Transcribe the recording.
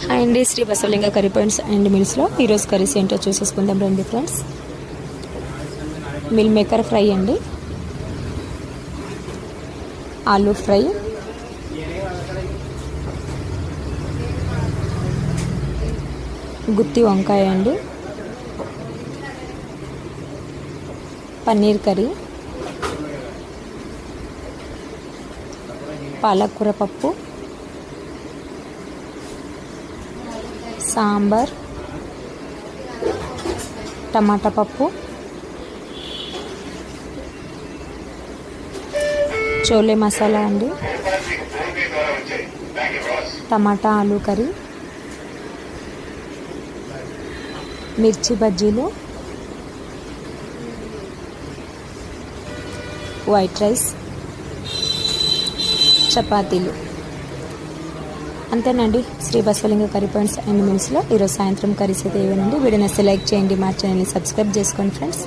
Hi అండి Shri Basavalinga curry points and మిల్స్లో ఈరోజు curries ఏంటో చూసేసుకుందాం రండి ఫ్రెండ్స్. మిల్ మేకర్ ఫ్రై అండి. ఆలూ ఫ్రై. గుత్తి వంకాయ అండి. పన్నీర్ కర్రీ. పాలకూర పప్పు. సాంబార్ టమాటా పప్పు చోలే మసాలా అండి టమాటా ఆలు కర్రీ మిర్చి బజ్జీలు వైట్ రైస్ చపాతీలు. అంతేనండి. Shri Basavalinga curry points and మినిట్స్లో ఈరోజు సాయంత్రం కర్రీస్ అయితే ఇవ్వనండి వీడియోని లైక్ చేయండి మా ఛానల్ని సబ్స్క్రైబ్ చేసుకోండి ఫ్రెండ్స్.